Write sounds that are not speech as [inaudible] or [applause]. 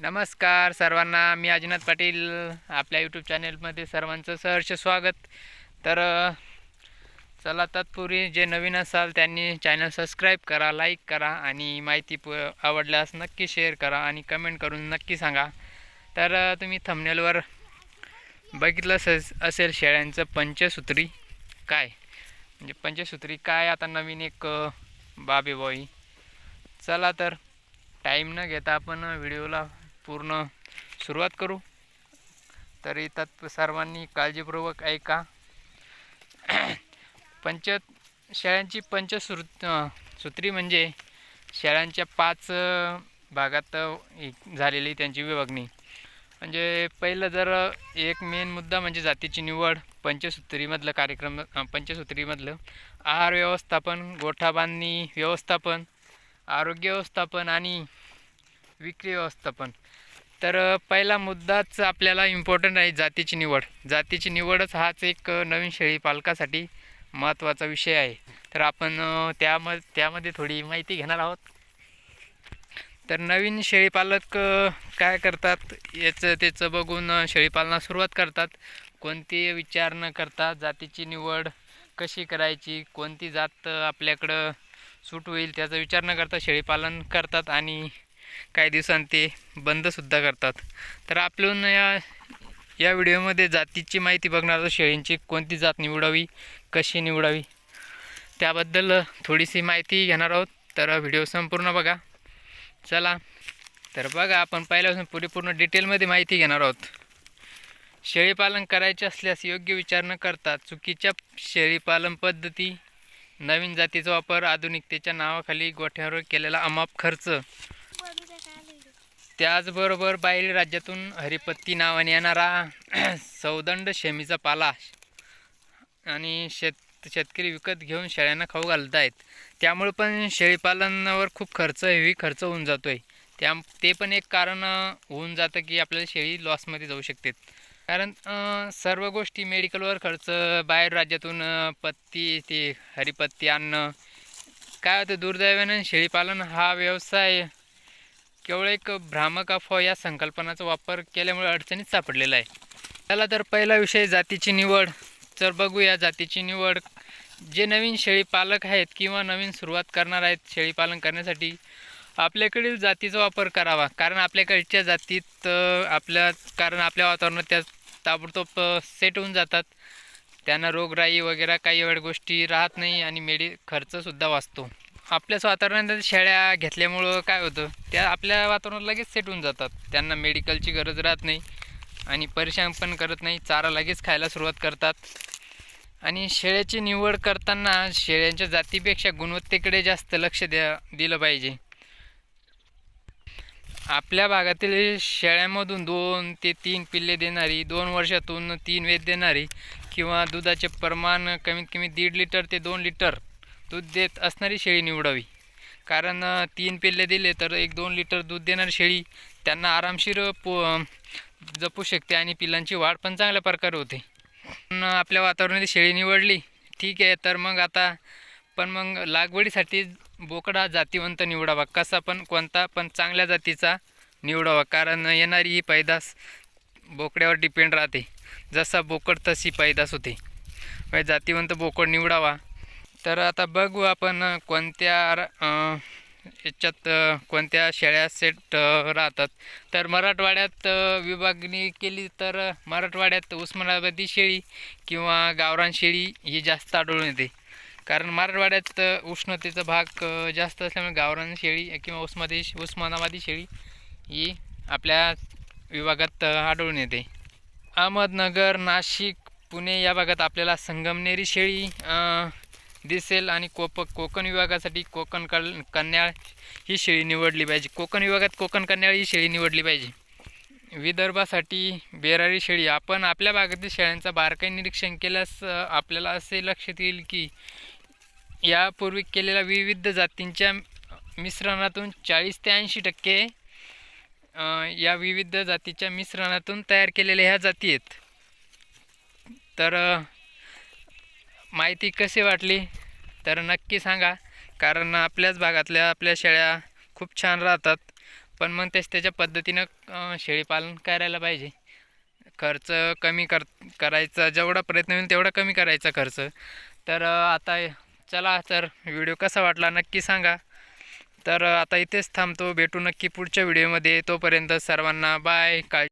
नमस्कार सर्वांना मी अजिनाथ पाटील आपल्या यूट्यूब चॅनेलमध्ये सर्वांचं सहर्ष स्वागत. तर चला तत्पूर्वी जे नवीन असाल त्यांनी चॅनल सबस्क्राईब करा लाईक करा आणि माहिती प आवडल्यास नक्की शेअर करा आणि कमेंट करून नक्की सांगा. तर तुम्ही थंबनेलवर बघितलं असेल असेल शेळ्यांचं पंचसूत्री काय? म्हणजे पंचसूत्री काय? आता नवीन एक बाबी बॉई चला तर टाईम न घेता आपण व्हिडिओला पूर्ण सुरुवात करू. तरी तत् सर्वांनी काळजीपूर्वक ऐका. पंच शाळांची पंचसृ सूत्री म्हणजे शाळांच्या पाच भागात एक झालेली त्यांची विभागणी. म्हणजे पहिलं जर एक मेन मुद्दा म्हणजे जातीची निवड पंचसूत्रीमधलं कार्यक्रम पंचसूत्रीमधलं आहार व्यवस्थापन गोठा बांधणी व्यवस्थापन आरोग्य व्यवस्थापन आणि विक्री व्यवस्थापन तर पहिला मुद्दाच आपल्याला इम्पॉर्टंट आहे जातीची निवड. जातीची निवडच हाच एक नवीन शेळी पालकासाठी महत्त्वाचा विषय आहे. तर आपण त्याम त्यामध्ये थोडी माहिती घेणार आहोत. तर नवीन शेळीपालक काय करतात याचं त्याचं बघून शेळीपालना सुरुवात करतात. कोणती विचार न करता जातीची निवड कशी करायची कोणती जात आपल्याकडं सूट होईल त्याचा विचार न करता शेळीपालन करतात आणि काही दिवसांनी ते बंदसुद्धा करतात. तर आपण या या व्हिडिओमध्ये जातीची माहिती बघणार आहोत शेळींची कोणती जात निवडावी कशी निवडावी त्याबद्दल थोडीशी माहिती घेणार आहोत. तर व्हिडिओ संपूर्ण बघा. चला तर बघा आपण पहिल्यापासून परिपूर्ण डिटेलमध्ये माहिती घेणार आहोत. शेळीपालन करायचे असल्यास योग्य विचार न करता चुकीच्या शेळीपालन पद्धती नवीन जातीचा वापर आधुनिकतेच्या नावाखाली गोठ्यावर केलेला अमाप खर्च त्याचबरोबर बाईल राज्यातून हरिपत्ती नावाने येणारा [clears throat] सौदंड शेमीचा पाला आणि शेत शेतकरी विकत घेऊन शेळ्यांना खाऊ घालत आहेत त्यामुळे पण शेळीपालनावर खूप खर्च हेवी खर्च होऊन जातो आहे त्या ते पण एक कारण होऊन जातं की आपल्याला शेळी लॉसमध्ये जाऊ शकते कारण सर्व गोष्टी मेडिकलवर खर्च बाहेर राज्यातून पत्ती ते हरिपत्ती आणणं काय होतं दुर्दैवानं शेळीपालन हा व्यवसाय केवळ एक भ्रामक अफवा या संकल्पनाचा वापर केल्यामुळे अडचणीत सापडलेला आहे. त्याला तर पहिला विषय जातीची निवड. तर बघूया जातीची निवड. जे नवीन शेळीपालक आहेत किंवा नवीन सुरुवात करणार आहेत शेळीपालन करण्यासाठी आपल्याकडील जातीचा वापर करावा. कारण आपल्याकडच्या जातीत आपल्या कारण आपल्या वातावरणात त्या ताबडतोब सेट होऊन जातात. त्यांना रोगराई वगैरे काही एवढ्या गोष्टी राहत नाही आणि मेडी खर्चसुद्धा वाचतो. आपल्याच वातावरणात शेळ्या घेतल्यामुळं काय होतं त्या आपल्या वातावरणात लगेच सेट होऊन जातात. त्यांना मेडिकलची गरज राहत नाही आणि परेशान पण करत नाही चारा लगेच खायला सुरुवात करतात. आणि शेळ्याची निवड करताना शेळ्यांच्या जातीपेक्षा गुणवत्तेकडे जास्त लक्ष द्या दिलं पाहिजे. आपल्या भागातील शेळ्यामधून दोन ते तीन पिल्ले देणारी दोन वर्षातून तीन वेद देणारी किंवा दुधाचे प्रमाण कमीत कमी दीड लिटर ते दोन लिटर दूध देत असणारी शेळी निवडावी. कारण तीन पिल्ले दिले तर एक दोन लिटर दूध देणारी शेळी त्यांना आरामशीर पो जपू शकते आणि पिलांची वाढ पण चांगल्या प्रकारे होते. पण आपल्या वातावरणात शेळी निवडली ठीक आहे तर मग आता पण मग लागवडीसाठी बोकडा जातीवंत निवडावा. कसा पण कोणता पण चांगल्या जातीचा निवडावा. कारण येणारी ही पैदास बोकड्यावर डिपेंड राहते. जसा बोकड तशी पैदास होते. जातीवंत बोकड निवडावा. तर आता बघू आपण कोणत्या याच्यात कोणत्या शेळ्या सेट राहतात. तर मराठवाड्यात विभागणी केली तर मराठवाड्यात उस्मानाबादी शेळी किंवा गावरान शेळी ही जास्त आढळून येते. कारण मराठवाड्यात उष्णतेचा भाग जास्त असल्यामुळे गावरान शेळी किंवा उस्मादी उस्मानाबादी शेळी ही आपल्या विभागात आढळून येते. अहमदनगर नाशिक पुणे या भागात आपल्याला संगमनेरी शेळी दिसेल आणि कोप कोकण विभागासाठी कोकण कल कन्याळ ही शेळी निवडली पाहिजे. कोकण विभागात कोकण कन्याळ ही शेळी निवडली पाहिजे. विदर्भासाठी बेरारी शेळी. आपण आपल्या भागातील शेळ्यांचा बारकाई निरीक्षण केल्यास आपल्याला असे लक्षात येईल की यापूर्वी केलेल्या विविध जातींच्या मिश्रणातून चाळीस ते ऐंशी टक्के या विविध जातीच्या मिश्रणातून तयार केलेल्या ह्या जाती आहेत. तर माहिती कशी वाटली? तर नक्की सांगा. कारण आपल्याच भागातल्या आपल्या शेळ्या खूप छान राहतात. पण मग तेच त्याच्या पद्धतीनं शेळीपालन करायला पाहिजे. खर्च कमी कर करायचा जेवढा प्रयत्न होईल तेवढा कमी करायचा खर्च. तर आता चला तर व्हिडिओ कसा वाटला नक्की सांगा. तर आता इथेच थांबतो. भेटू नक्की पुढच्या व्हिडिओमध्ये. तोपर्यंत सर्वांना बाय काळजी